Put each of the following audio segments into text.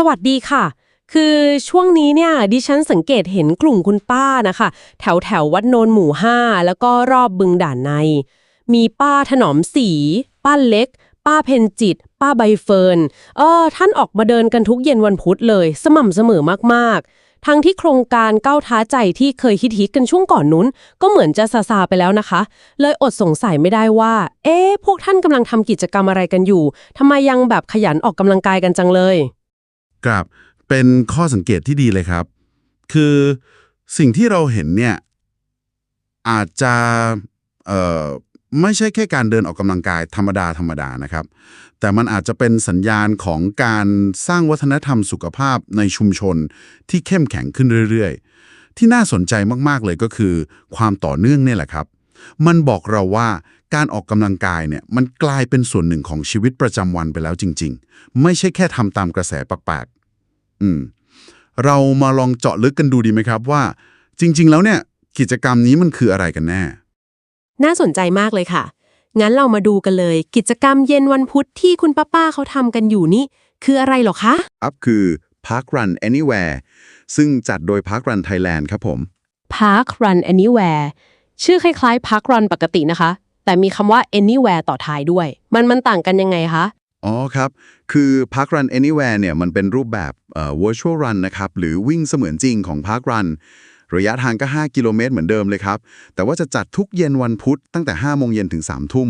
สวัสดีค่ะ คือช่วงนี้เนี่ยดิฉันสังเกตเห็นกลุ่มคุณป้านะคะ แถวแถววัดโนนหมู่ห้าแล้วก็รอบบึงด่านใน มีป้าถนอมสี ป้าเล็ก ป้าเพนจิต ป้าใบเฟิร์นเออท่านออกมาเดินกันทุกเย็นวันพุธเลย สม่ำเสมอมากๆ ทั้งที่โครงการก้าวท้าใจที่เคยฮิตฮิตกันช่วงก่อนนู้น ก็เหมือนจะซาซาไปแล้วนะคะ เลยอดสงสัยไม่ได้ว่า เอ๊ะพวกท่านกำลังทำกิจกรรมอะไรกันอยู่ทำไมยังแบบขยันออกกำลังกายกันจังเลย ครับ เป็นข้อสังเกตที่ดีเลยครับ คือสิ่งที่เราเห็นเนี่ย อาจจะไม่ใช่แค่การเดินออกกำลังกายธรรมดาธรรมดานะครับ แต่มันอาจจะเป็นสัญญาณของการสร้างวัฒนธรรมสุขภาพในชุมชนที่เข้มแข็งขึ้นเรื่อย ๆ ที่น่าสนใจมากๆเลยก็คือ ความต่อเนื่องเนี่ยแหละครับ มันบอกเราว่า การออกกำลังกายเนี่ยมันกลายเป็นส่วนหนึ่งของชีวิตประจำวันไปแล้วจริง ๆ ไม่ใช่แค่ทำตามกระแสปักๆอืมเรามาลองเจาะลึกกันดูดีไหมครับว่า จริง ๆ แล้วเนี่ยกิจกรรมนี้มันคืออะไรกันแน่ น่าสนใจมากเลยค่ะ งั้นเรามาดูกันเลย กิจกรรมเย็นวันพุธที่คุณป้าป้าๆเขาทำกันอยู่นี่ คืออะไรเหรอคะอัพคือ Park Run Anywhere ซึ่งจัดโดย Park Run Thailand ครับผม Park Run Anywhere ชื่อคล้ายๆ Park Run ปกตินะคะ แต่มีคำว่า Anywhere ต่อท้ายด้วย มันมันต่างกันยังไงคะ อ๋อครับ คือ Park Run Anywhere เนี่ยมันเป็นรูปแบบเอ่อ virtual run นะครับ หรือวิ่งเสมือนจริงของ Park Run ระยะทางก็ 5 กิโลเมตรเหมือนเดิมเลยครับ แต่ว่าจะจัดทุกเย็นวันพุธตั้งแต่ 5 โมงเย็นถึง 3 ทุ่ม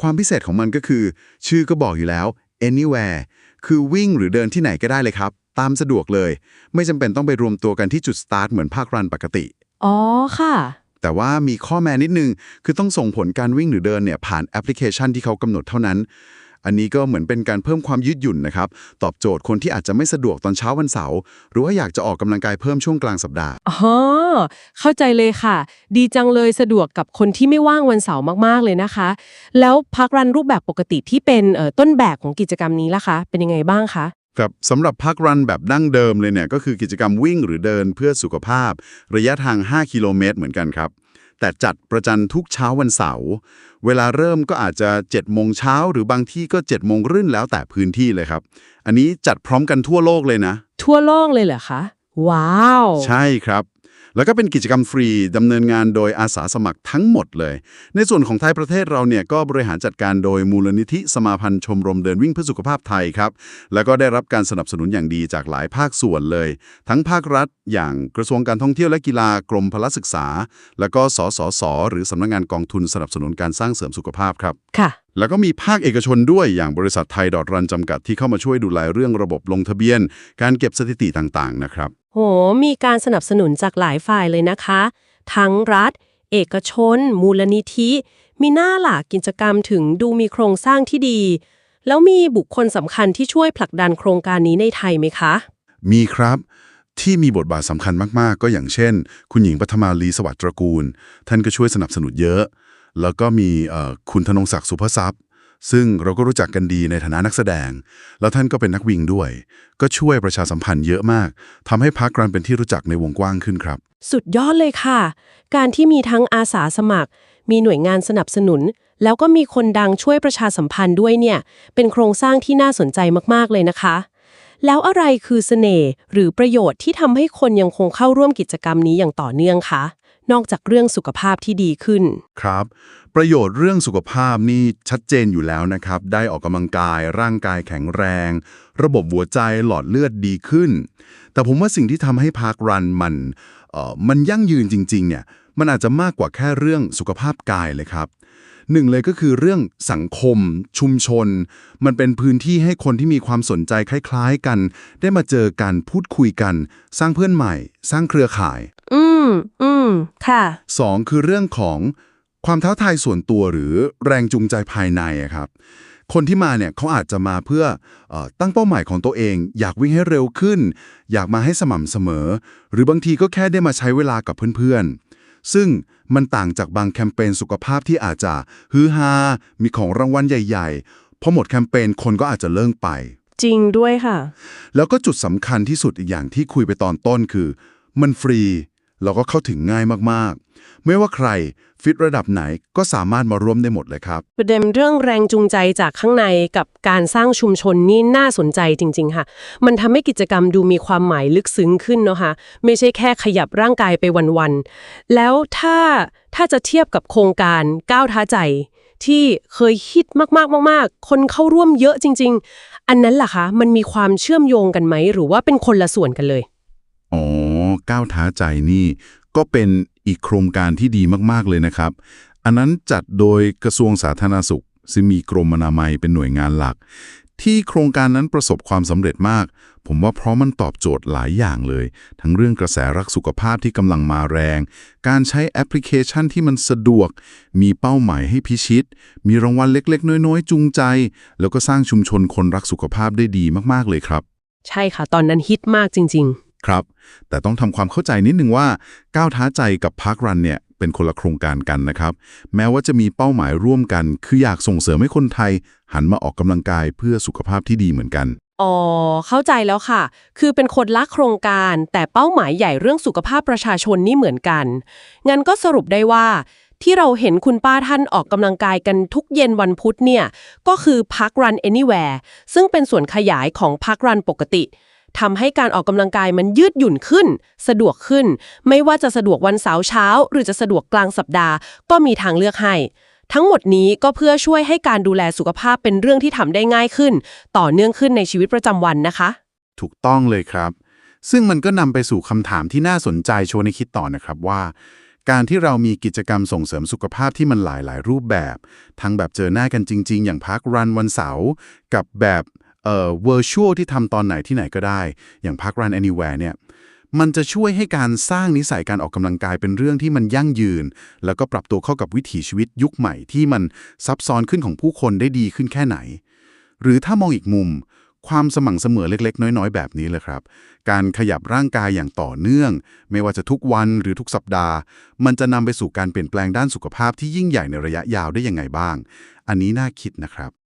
ความพิเศษของมันก็คือ ชื่อก็บอกอยู่แล้ว anywhere คือวิ่งหรือเดินที่ไหนก็ได้เลยครับ ตามสะดวกเลย ไม่จำเป็นต้องไปรวมตัวกันที่จุดสตาร์ทเหมือนภาครันปกติ อ๋อค่ะ แต่ว่ามีข้อแม้นิดนึง คือต้องส่งผลการวิ่งหรือเดินเนี่ยผ่านแอปพลิเคชันที่เขากำหนดเท่านั้น อันนี้ก็เหมือนเป็นการเพิ่มความยืดหยุ่นนะครับ ตอบโจทย์คนที่อาจจะไม่สะดวกตอนเช้าวันเสาร์หรือว่าอยากจะออกกำลังกายเพิ่มช่วงกลางสัปดาห์อ๋อเข้าใจเลยค่ะ ดีจังเลยสะดวกกับคนที่ไม่ว่างวันเสาร์มากๆเลยนะคะ แล้วพักรันรูปแบบปกติที่เป็นเอ่อต้นแบบของกิจกรรมนี้ล่ะคะ เป็นยังไงบ้างคะ ครับสำหรับพักรันแบบดั้งเดิมเลยเนี่ยก็คือกิจกรรมวิ่งหรือเดินเพื่อสุขภาพ ระยะทาง 5 กิโลเมตรเหมือนกันครับ แต่จัดประจันทุกเช้าวันเสาร์เวลาเริ่มก็อาจจะ7โมงเช้าหรือบางที่ก็7โมงรื่นแล้วแต่พื้นที่เลยครับ อันนี้จัดพร้อมกันทั่วโลกเลยนะ ทั่วโลกเลยเหรอคะ ว้าว ใช่ครับ แล้วก็เป็นกิจกรรมฟรีดำเนินงานโดยอาสาสมัครทั้งหมดเลย ในส่วนของไทยประเทศเราเนี่ยก็บริหารจัดการโดยมูลนิธิสมาพันธ์ชมรมเดินวิ่งเพื่อสุขภาพไทยครับ แล้วก็ได้รับการสนับสนุนอย่างดีจากหลายภาคส่วนเลย ทั้งภาครัฐ อย่างกระทรวงการท่องเที่ยวและกีฬากรมพละศึกษา แล้วก็สสส หรือสำนักงานกองทุนสนับสนุนการสร้างเสริมสุขภาพครับค่ะ แล้วก็มีภาคเอกชนด้วยอย่างบริษัทไทยดอทรันจำกัดที่เข้ามาช่วยดูแลเรื่องระบบลงทะเบียน การเก็บสถิติต่างๆนะครับ โห มีการสนับสนุนจากหลายฝ่ายเลยนะคะ ทั้งรัฐ เอกชน มูลนิธิ มีหน้าหลากกิจกรรมถึงดูมีโครงสร้างที่ดี แล้วมีบุคคลสำคัญที่ช่วยผลักดันโครงการนี้ในไทยไหมคะ มีครับที่มีบทบาทสำคัญมาก ๆ ก็อย่างเช่น คุณหญิงปฐมาลีสวัสดิ์ตระกูล ท่านก็ช่วยสนับสนุนเยอะ แล้วก็มีคุณธนงศักดิ์สุภทรัพย์ ซึ่งเราก็รู้จักกันดีในฐานะนักแสดง แล้วท่านก็เป็นนักวิ่งด้วย ก็ช่วยประชาสัมพันธ์เยอะมากทำให้พักรันเป็นที่รู้จักในวงกว้างขึ้นครับ สุดยอดเลยค่ะ การที่มีทั้งอาสาสมัคร มีหน่วยงานสนับสนุน แล้วก็มีคนดังช่วยประชาสัมพันธ์ด้วยเนี่ย เป็นโครงสร้างที่น่าสนใจมากๆเลยนะคะแล้วอะไรคือเสน่ห์หรือประโยชน์ที่ทำให้คนยังคงเข้าร่วมกิจกรรมนี้อย่างต่อเนื่องคะ นอกจากเรื่องสุขภาพที่ดีขึ้น ครับ ประโยชน์เรื่องสุขภาพนี่ชัดเจนอยู่แล้วนะครับ ได้ออกกำลังกาย ร่างกายแข็งแรง ระบบหัวใจหลอดเลือดดีขึ้น แต่ผมว่าสิ่งที่ทำให้พาร์ครันมันเอ่อมันยั่งยืนจริง ๆ เนี่ย มันอาจจะมากกว่าแค่เรื่องสุขภาพกายเลยครับหนึ่งเลยก็คือเรื่องสังคม ชุมชน มันเป็นพื้นที่ให้คนที่มีความสนใจคล้าย ๆ กัน ได้มาเจอกันพูดคุยกัน สร้างเพื่อนใหม่ สร้างเครือข่าย อืมอืม ค่ะ สองคือเรื่องของความท้าทายส่วนตัวหรือแรงจูงใจภายในอะครับ คนที่มาเนี่ยเขาอาจจะมาเพื่อเออตั้งเป้าหมายของตัวเอง อยากวิ่งให้เร็วขึ้น อยากมาให้สม่ำเสมอ หรือบางทีก็แค่ได้มาใช้เวลากับเพื่อนๆ ซึ่งมันต่างจากบางแคมเปญสุขภาพที่อาจจะฮือฮา มีของรางวัลใหญ่ๆ พอหมดแคมเปญคนก็อาจจะเลิกไป จริงด้วยค่ะ แล้วก็จุดสำคัญที่สุดอีกอย่างที่คุยไปตอนต้นคือ มันฟรี แล้วก็เข้าถึงง่ายมากๆ ไม่ว่าใครฟิตระดับไหนก็สามารถมาร่วมได้หมดเลยครับ ประเด็นเรื่องแรงจูงใจจากข้างในกับการสร้างชุมชนนี่น่าสนใจจริง ๆ ค่ะ มันทำให้กิจกรรมดูมีความหมายลึกซึ้งขึ้นเนาะค่ะไม่ใช่แค่ขยับร่างกายไปวันๆ แล้วถ้าถ้าจะเทียบกับโครงการก้าวท้าใจ ที่เคยฮิตมากๆมากๆ คนเข้าร่วมเยอะจริง ๆ อันนั้นล่ะคะมันมีความเชื่อมโยงกันไหมหรือว่าเป็นคนละส่วนกันเลยอ๋อ ก้าวท้าใจนี่ ก็เป็นอีกโครงการที่ดีมากๆเลยนะครับ อันนั้นจัดโดยกระทรวงสาธารณสุขซึ่งมีกรมอนามัยเป็นหน่วยงานหลัก ที่โครงการนั้นประสบความสำเร็จมาก ผมว่าเพราะมันตอบโจทย์หลายอย่างเลย ทั้งเรื่องกระแสรักสุขภาพที่กำลังมาแรง การใช้แอปพลิเคชันที่มันสะดวก มีเป้าหมายให้พิชิต มีรางวัลเล็กๆ น้อยๆ จูงใจ แล้วก็สร้างชุมชนคนรักสุขภาพได้ดีมากๆเลยครับ ใช่ค่ะ ตอนนั้นฮิตมากจริงๆ ครับ แต่ต้องทำความเข้าใจนิดนึงว่าก้าวท้าใจกับพักรันเนี่ยเป็นคนละโครงการกันนะครับ แม้ว่าจะมีเป้าหมายร่วมกัน คืออยากส่งเสริมให้คนไทย หันมาออกกำลังกายเพื่อสุขภาพที่ดีเหมือนกัน อ๋อ เข้าใจแล้วค่ะ คือเป็นคนละโครงการ แต่เป้าหมายใหญ่เรื่องสุขภาพประชาชนนี่เหมือนกัน งั้นก็สรุปได้ว่า ที่เราเห็นคุณป้าท่านออกกำลังกายกันทุกเย็นวันพุธเนี่ย ก็คือพัก Run Anywhere ซึ่งเป็นส่วนขยายของพัก Run ปกติ ทำให้การออกกำลังกายมันยืดหยุ่นขึ้น สะดวกขึ้น ไม่ว่าจะสะดวกวันเสาร์เช้า หรือจะสะดวกกลางสัปดาห์ ก็มีทางเลือกให้ ทั้งหมดนี้ก็เพื่อช่วยให้การดูแลสุขภาพเป็นเรื่องที่ทำได้ง่ายขึ้น ต่อเนื่องขึ้นในชีวิตประจำวันนะคะ ถูกต้องเลยครับ ซึ่งมันก็นำไปสู่คำถามที่น่าสนใจชวนให้คิดต่อนะครับว่าการที่เรามีกิจกรรมส่งเสริมสุขภาพที่มันหลายหลายๆรูปแบบ ทั้งแบบเจอหน้ากันจริง ๆ อย่างพักรันวันเสาร์กับแบบ เอ่อ virtual ที่ทำตอนไหนที่ไหนก็ได้ อย่างพักรัน anywhere เนี่ย มันจะช่วยให้การสร้างนิสัยการออกกำลังกายเป็นเรื่องที่มันยั่งยืน แล้วก็ปรับตัวเข้ากับวิถีชีวิตยุคใหม่ที่มันซับซ้อนขึ้นของผู้คนได้ดีขึ้นแค่ไหน หรือถ้ามองอีกมุม ความสม่ำเสมอเล็ก ๆ น้อย ๆ แบบนี้เลยครับ การขยับร่างกายอย่างต่อเนื่อง ไม่ว่าจะทุกวันหรือทุกสัปดาห์ มันจะนำไปสู่การเปลี่ยนแปลงด้านสุขภาพที่ยิ่งใหญ่ในระยะยาวได้ยังไงบ้าง อันนี้น่าคิดนะครับ